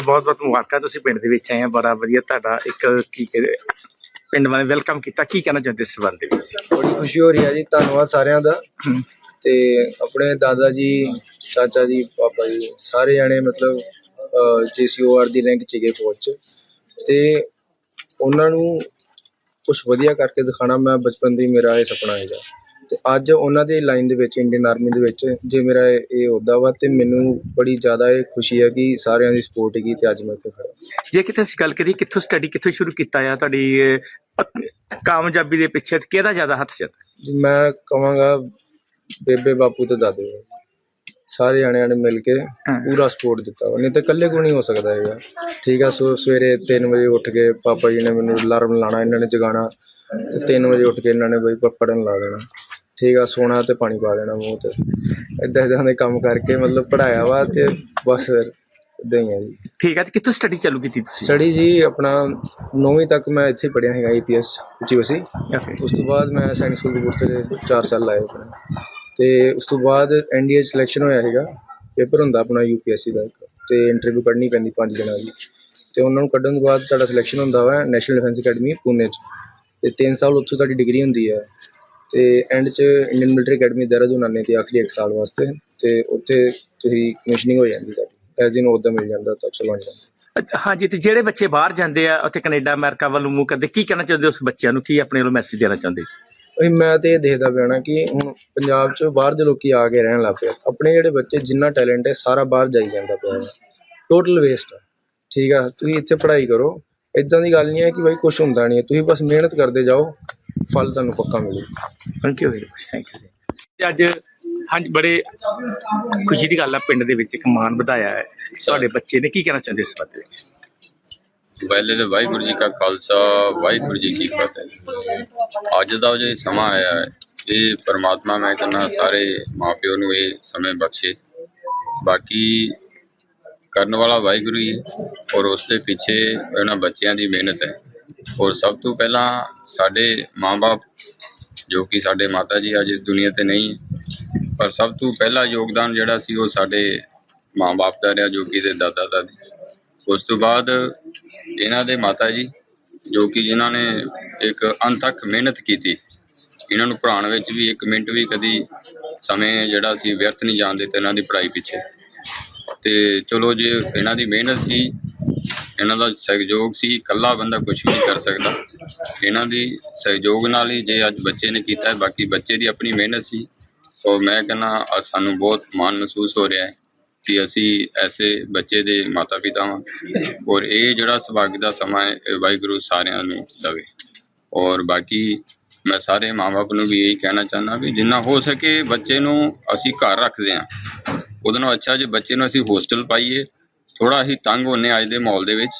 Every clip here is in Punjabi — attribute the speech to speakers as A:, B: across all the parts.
A: ਬਹੁਤ ਬਹੁਤ ਮੁਬਾਰਕਾਂ ਤੁਸੀਂ ਪਿੰਡ ਦੇ ਵਿੱਚ ਆਏ ਆ। ਬੜਾ ਵਧੀਆ ਤੁਹਾਡਾ ਇੱਕ ਕੀ ਕਹਿੰਦੇ ਪਿੰਡ ਵਾਲੇ ਵੈਲਕਮ ਕੀਤਾ। ਕੀ ਕਹਿਣਾ ਚਾਹੁੰਦੇ ਇਸ ਸੰਬੰਧ ਦੇ ਵਿੱਚ?
B: ਬੜੀ ਖੁਸ਼ੀ ਹੋ ਰਹੀ ਹੈ ਜੀ ਧੰਨਵਾਦ ਸਾਰਿਆਂ ਦਾ। ਤੇ ਆਪਣੇ ਦਾਦਾ ਜੀ ਚਾਚਾ ਜੀ ਪਾਪਾ ਜੀ ਸਾਰੇ ਜਾਣੇ ਮਤਲਬ ਜੀਸੀਓਆਰ ਦੀ ਰੈਂਕ ਚ ਗਏ ਫੌਜ ਚ। ਤੇ ਉਹਨਾਂ ਨੂੰ ਕੁਝ ਵਧੀਆ ਕਰਕੇ ਦਿਖਾਣਾ ਮੈਂ ਬਚਪਨ ਦੀ ਮੇਰਾ ਇਹ ਸੁਪਨਾ ਹੈਗਾ। ਤੇ ਅੱਜ ਉਹਨਾਂ ਦੀ ਲਾਈਨ ਦੇ ਵਿੱਚ ਇੰਡੀਅਨ ਆਰਮੀ ਦੇ ਵਿੱਚ ਜੇ ਮੇਰਾ ਇਹ ਅਹੁਦਾ ਵਾ ਤੇ ਮੈਨੂੰ ਬੜੀ ਜ਼ਿਆਦਾ ਇਹ ਖੁਸ਼ੀ ਹੈ ਕਿ ਸਾਰਿਆਂ ਦੀ ਸਪੋਰਟ ਹੈਗੀ ਤੇ ਅੱਜ ਮੈਂ ਇੱਥੇ ਖੜਾ
A: ਜੇ ਕਿਤੇ ਅਸੀਂ ਗੱਲ ਕਰੀਏ ਕਿੱਥੋਂ ਸਟੱਡੀ ਕਿੱਥੋਂ ਸ਼ੁਰੂ ਕੀਤਾ ਆ ਤੁਹਾਡੀ ਅਹ, ਕਾਮਯਾਬੀ ਦੇ ਪਿੱਛੇ ਕਿਹਦਾ ਜ਼ਿਆਦਾ ਹੱਥ ਸੀ?
B: ਜੀ ਮੈਂ ਕਹਾਂਗਾ ਬੇਬੇ ਬਾਪੂ ਤੇ ਦਾਦੇ। ਦਾ। ਸਾਰੇ ਜਾਣਿਆਂ ਨੇ ਮਿਲ ਕੇ ਪੂਰਾ ਸਪੋਰਟ ਦਿੱਤਾ ਵਾ। ਨਹੀਂ ਤੇ ਇਕੱਲੇ ਕੋ ਨਹੀਂ ਹੋ ਸਕਦਾ ਹੈਗਾ। ਠੀਕ ਆ ਸੋ ਸਵੇਰੇ 3 ਵਜੇ ਉੱਠ ਕੇ ਪਾਪਾ ਜੀ ਨੇ ਮੈਨੂੰ ਅਲਾਰਮ ਲਾਣਾ ਇਹਨਾਂ ਨੇ ਜਗਾਣਾ ਤੇ 3 ਵਜੇ ਉੱਠ ਕੇ ਇਹਨਾਂ ਨੇ ਬਈ ਪ- ਪੜ੍ਹਨ ਲਾ ਦੇਣਾ। ਠੀਕ ਆ ਸੋਣਾ ਤੇ ਪਾਣੀ ਪਾ ਦੇਣਾ ਮੂੰਹ ਤੇ। ਏਦਾਂ ਏਦਾਂ ਦੇ ਕੰਮ ਕਰਕੇ ਮਤਲਬ ਪੜਾਇਆ ਵਾ ਤੇ ਬਸ ਫਿਰ ਏਦਾਂ ਹੀ ਆ ਜੀ।
A: ਠੀਕ ਹੈ ਤੇ ਕਿੱਥੋਂ ਸਟੱਡੀ ਚਾਲੂ ਕੀਤੀ ਤੁਸੀਂ?
B: ਸਟੱਡੀ ਜੀ ਆਪਣਾ 9ਵੀਂ ਤੱਕ ਮੈਂ ਇੱਥੇ ਪੜ੍ਹਿਆ ਹੈਗਾ ਈਪੀਐਸ ਉੱਚੀ ਵਸੀ. ਉਸ ਤੋਂ ਬਾਅਦ ਮੈਂ ਸੈਨਿਕ ਸਕੂਲ ਕਪੂਰਥਲੇ 4 ਸਾਲ ਲਾਏ ਆਪਣੇ। ਤੇ ਉਸ ਤੋਂ ਬਾਅਦ ਐਨਡੀਏ ਸਿਲੈਕਸ਼ਨ ਹੋਇਆ ਹੈਗਾ ਪੇਪਰ ਹੁੰਦਾ ਆਪਣਾ ਯੂਪੀਐਸਸੀ ਦਾ ਤੇ ਇੰਟਰਵਿਊ ਕੱਢਣੀ ਪੈਂਦੀ 5 ਦਿਨਾਂ ਦੀ। ਤੇ ਉਹਨਾਂ ਨੂੰ ਕੱਢਣ ਤੋਂ ਬਾਅਦ ਤੁਹਾਡਾ ਸਿਲੈਕਸ਼ਨ ਹੁੰਦਾ ਵਾ ਨੈਸ਼ਨਲ ਡਿਫੈਂਸ ਅਕੈਡਮੀ ਪੂਨੇ 'ਚ। ਤੇ 3 ਸਾਲ ਉੱਥੋਂ ਤੁਹਾਡੀ ਡਿਗਰੀ ਹੁੰਦੀ ਹੈ ਤੇ ਐਂਡ 'ਚ ਇੰਡੀਅਨ ਮਿਲਟਰੀ ਅਕੈਡਮੀ ਦੇਹਰਾਦੂਨ ਆਨੇ ਤੇ ਆਖਰੀ 1 ਸਾਲ ਵਾਸਤੇ ਤੇ ਉੱਥੇ ਤੁਸੀਂ ਕਮਿਸ਼ਨਿੰਗ ਹੋ ਜਾਂਦੀ ਤੁਹਾਡੀ। ਐਸ ਦਿਨ ਉਹਦਾ ਮਿਲ ਜਾਂਦਾ ਤਾਂ ਚਲੋ ਜਾਂਦਾ।
A: ਅ- ਹਾਂਜੀ ਤੇ ਜਿਹੜੇ ਬੱਚੇ ਬਾਹਰ ਜਾਂਦੇ ਆ ਉੱਥੇ ਕੈਨੇਡਾ ਅਮਰੀਕਾ ਵੱਲ ਨੂੰ ਮੂੰਹ ਕਰਦੇ ਕੀ ਕਹਿਣਾ ਚਾਹੁੰਦੇ ਉਸ ਬੱਚਿਆਂ ਨੂੰ? ਕੀ ਆਪਣੇ ਵੱਲੋਂ ਮੈਸੇਜ ਦੇਣਾ ਚਾਹੁੰਦੇ
B: ਵੀ ਮੈਂ ਤੇ ਇਹ ਦੇਖਦਾ ਪਿਆ ਨਾ ਕਿ ਹੁਣ ਪੰਜਾਬ 'ਚ ਬਾਹਰ ਦੇ ਲੋਕੀ ਆ ਕੇ ਰਹਿਣ ਲੱਗ ਪਏ ਆਪਣੇ ਜਿਹੜੇ ਬੱਚੇ ਜਿੰਨਾ ਟੈਲੈਂਟ ਹੈ ਸਾਰਾ ਬਾਹਰ ਜਾਈ ਜਾਂਦਾ ਪਿਆ ਟੋਟਲ ਵੇਸਟ ਠੀਕ ਆ ਤੁਸੀਂ ਇੱਥੇ ਪੜ੍ਹਾਈ ਕਰੋ। ਇਦਾਂ ਦੀ ਗੱਲ ਨਹੀਂ ਹੈ ਕਿ ਭਾਈ ਕੁਝ ਹੁੰਦਾ ਨਹੀਂ ਹੈ। ਤੁਸੀਂ ਬਸ ਮਿਹਨਤ ਕਰਦੇ ਜਾਓ ਫਲ ਤੁਹਾਨੂੰ ਪੱਕਾ ਮਿਲੇਗਾ
A: thank you very much thank you ਅੱਜ ਹਾਂਜੀ ਬੜੇ ਖੁਸ਼ੀ ਦੀ ਗੱਲ ਆ ਪਿੰਡ ਦੇ ਵਿੱਚ ਇੱਕ ਮਾਨ ਵਧਾਇਆ ਹੈ। ਤੁਹਾਡੇ ਬੱਚੇ ਨੇ ਕੀ ਕਹਿਣਾ ਚਾਹੁੰਦੇ ਇਸ ਬਾਰੇ ਵਿੱਚ?
C: ਪਹਿਲੇ ਤੇ ਵਾਹਿਗੁਰੂ ਜੀ ਕਾ ਖਾਲਸਾ ਵਾਹਿਗੁਰੂ ਜੀ ਕੀ ਫਤਿਹ। ਅੱਜ ਦਾ ਜੋ ਸਮਾਂ ਆਇਆ ਹੈ ਇਹ ਪਰਮਾਤਮਾ ਮੈਂ ਕਹਿੰਦਾ ਸਾਰੇ ਮਾਪਿਓ ਨੂੰ ਇਹ ਸਮੇਂ ਬਖਸ਼ੇ। ਬਾਕੀ ਕਰਨ ਵਾਲਾ ਵਾਹਿਗੁਰੂ ਹੀ ਹੈ ਔਰ ਉਸ ਦੇ ਪਿੱਛੇ ਇਹਨਾਂ ਬੱਚਿਆਂ ਦੀ ਮਿਹਨਤ ਹੈ। ਔਰ ਸਭ ਤੋਂ ਪਹਿਲਾਂ ਸਾਡੇ ਮਾਪੇ ਜੋ ਕਿ ਸਾਡੇ ਮਾਤਾ ਜੀ ਅੱਜ ਇਸ ਦੁਨੀਆ ਤੇ ਨਹੀਂ ਪਰ ਸਭ ਤੋਂ ਪਹਿਲਾ ਯੋਗਦਾਨ ਜਿਹੜਾ ਸੀ ਉਹ ਸਾਡੇ ਮਾਂ-ਬਾਪ ਦਾ ਰਿਹਾ, ਜੋ ਕਿ ਦੇ ਦਾਦਾ ਦਾਦੀ ਉਸ ਤੋਂ ਬਾਅਦ ਇਹਨਾਂ ਦੇ ਮਾਤਾ ਜੀ, ਜੋ ਕਿ ਜਿਨ੍ਹਾਂ ਨੇ ਇੱਕ ਅੰਤ ਮਿਹਨਤ ਕੀਤੀ, ਇਹਨਾਂ ਨੂੰ ਪੜ੍ਹਾਉਣ ਵਿੱਚ ਵੀ ਇੱਕ ਮਿੰਟ ਵੀ ਕਦੀ ਸਮੇਂ ਜਿਹੜਾ ਸੀ ਵਿਅਰਥ ਨਹੀਂ ਜਾਣ ਦਿੱਤਾ ਇਹਨਾਂ ਦੀ ਪੜ੍ਹਾਈ ਪਿੱਛੇ। ਤੇ ਚਲੋ ਜੇ ਇਹਨਾਂ ਦੀ ਮਿਹਨਤ ਸੀ, ਇਹਨਾਂ ਦਾ ਸਹਿਯੋਗ ਸੀ, ਇਕੱਲਾ ਬੰਦਾ ਕੁਝ ਵੀ ਨਹੀਂ ਕਰ ਸਕਦਾ। ਇਹਨਾਂ ਦੀ ਸਹਿਯੋਗ ਨਾਲ ਹੀ ਜੇ ਅੱਜ ਬੱਚੇ ਨੇ ਕੀਤਾ ਹੈ, ਬਾਕੀ ਬੱਚੇ ਦੀ ਆਪਣੀ ਮਿਹਨਤ ਸੀ। ਸੋ ਮੈਂ ਕਹਿੰਦਾ ਸਾਨੂੰ ਬਹੁਤ ਮਾਣ ਮਹਿਸੂਸ ਹੋ ਰਿਹਾ ਹੈ ਕਿ ਅਸੀਂ ਐਸੇ ਬੱਚੇ ਦੇ ਮਾਤਾ ਪਿਤਾ ਹਾਂ ਔਰ ਇਹ ਜਿਹੜਾ ਸੁਭਾਗ ਦਾ ਸਮਾਂ ਹੈ, ਇਹ ਵਾਹਿਗੁਰੂ ਸਾਰਿਆਂ ਨੂੰ ਦੇਵੇ। ਔਰ ਬਾਕੀ ਮੈਂ ਸਾਰੇ ਮਾਪੇ ਨੂੰ ਵੀ ਇਹੀ ਕਹਿਣਾ ਚਾਹੁੰਦਾ ਵੀ ਜਿੰਨਾ ਹੋ ਸਕੇ ਬੱਚੇ ਨੂੰ ਅਸੀਂ ਘਰ ਰੱਖਦੇ ਹਾਂ। ਉਹਦੇ ਨਾਲ ਅੱਛਾ ਜੇ ਬੱਚੇ ਨੂੰ ਅਸੀਂ ਹੋਸਟਲ ਪਾਈਏ ਥੋੜਾ ਹੀ ਤੰਗ ਹੋਨੇ ਅੱਜ ਦੇ ਮਾਹੌਲ ਦੇ ਵਿੱਚ।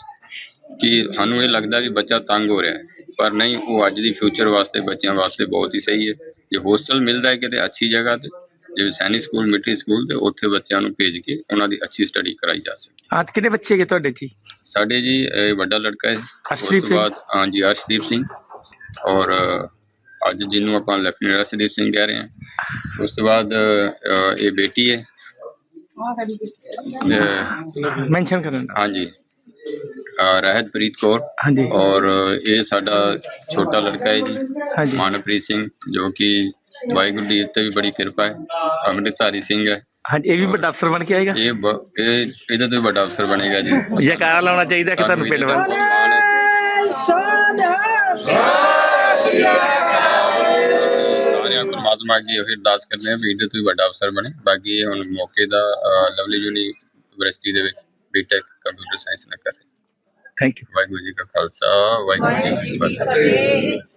C: ਕਿ ਸਾਨੂੰ ਇਹ ਲੱਗਦਾ ਵੀ ਬੱਚਾ ਤੰਗ ਹੋ ਰਿਹਾ ਹੈ। ਪਰ ਨਹੀਂ ਉਹ ਅੱਜ ਦੀ ਫਿਊਚਰ ਵਾਸਤੇ ਬੱਚਿਆਂ ਵਾਸਤੇ ਬਹੁਤ ਹੀ ਸਹੀ ਹੈ। ਜੇ ਹੋਸਟਲ ਮਿਲਦਾ ਹੈ ਕਿਤੇ ਅੱਛੀ ਜਗ੍ਹਾ ਤੇ ਜਿਵੇਂ ਸੈਨਿਕ ਸਕੂਲ ਮਿਲਟਰੀ ਸਕੂਲ ਤੇ ਉੱਥੇ ਬੱਚਿਆਂ ਨੂੰ ਭੇਜ ਕੇ ਉਹਨਾਂ ਦੀ ਅੱਛੀ ਸਟੱਡੀ ਕਰਾਈ ਜਾ ਸਕੇ।
A: ਆਹ ਤੇ ਕਿੰਨੇ ਬੱਚੇ ਹੈਗੇ ਤੁਹਾਡੇ ਜੀ
C: ਸਾਡੇ ਜੀ ਇਹ ਵੱਡਾ ਲੜਕਾ ਹੈ। ਤੋਂ
A: ਸਿੰਘ।
C: ਬਾਅਦ ਹਾਂਜੀ ਅਰਸ਼ਦੀਪ ਸਿੰਘ। ਔਰ ਅੱਜ ਜਿਹਨੂੰ ਆਪਾਂ ਲੈਫਟੀਨੈਂਟ ਅਰਸ਼ਦੀਪ ਸਿੰਘ ਕਹਿ ਰਹੇ ਹਾਂ। ਉਸ ਤੋਂ ਬਾਅਦ ਇਹ ਬੇਟੀ ਹੈ।
A: ਮੈਂਸ਼ਨ ਕਰਨ
C: ਹਾਂਜੀ ਅ, ਰਹਿਤਪ੍ਰੀਤ ਕੌਰ
A: ਹਾਂਜੀ।
C: ਔਰ ਇਹ ਸਾਡਾ ਛੋਟਾ ਲੜਕਾ ਹੈ ਜੀ ਮਾਨਪ੍ਰੀਤ ਸਿੰਘ ਜੋ ਕਿ ਵਾਹਿਗੁਰੂ ਦੀ ਤੇ ਵੀ ਬੜੀ ਕਿਰਪਾ ਹੈ ਅੰਮ੍ਰਿਤਧਾਰੀ ਸਿੰਘ ਹੈ।
A: ਹਾਂਜੀ ਇਹ ਵੀ ਵੱਡਾ ਅਫਸਰ ਬਣ ਕੇ ਆਏਗਾ?
C: ਇਹ ਬ- ਇਹ ਇਹਦੇ ਤੋਂ ਵੀ ਵੱਡਾ ਅਫਸਰ ਬਣੇਗਾ ਜੀ।
A: ਜੈਕਾਰਾ ਲਾਉਣਾ ਚਾਹੀਦਾ ਕਿ ਤੁਹਾਨੂੰ ਪਿੰਡ ਵੱਲ
C: ਸਾਰਿਆਂ ਪਰਮਾਤਮਾ ਅੱਗੇ ਇਹ ਅਰਦਾਸ ਕਰਦੇ ਆ ਵੀ ਇਹਦੇ ਤੋਂ ਵੀ ਵੱਡਾ ਅਫਸਰ ਬਣੇ। ਬਾਕੀ ਇਹ ਹੁਣ ਮੌਕੇ ਦਾ ਅ, ਲਵਲੀ ਯੂਨੀਵਰਸਿਟੀ ਦੇ ਵਿੱਚ ਬੀਟੈਕ ਕੰਪਿਊਟਰ ਸਾਇੰਸ ਨਾਲ ਕਰ ਰਹੇ।
A: ਥੈਂਕ ਯੂ
C: ਵਾਹਿਗੁਰੂ ਜੀ ਕਾ ਖਾਲਸਾ ਵਾਹਿਗੁਰੂ ਜੀ ਕੀ ਫਤਿਹ।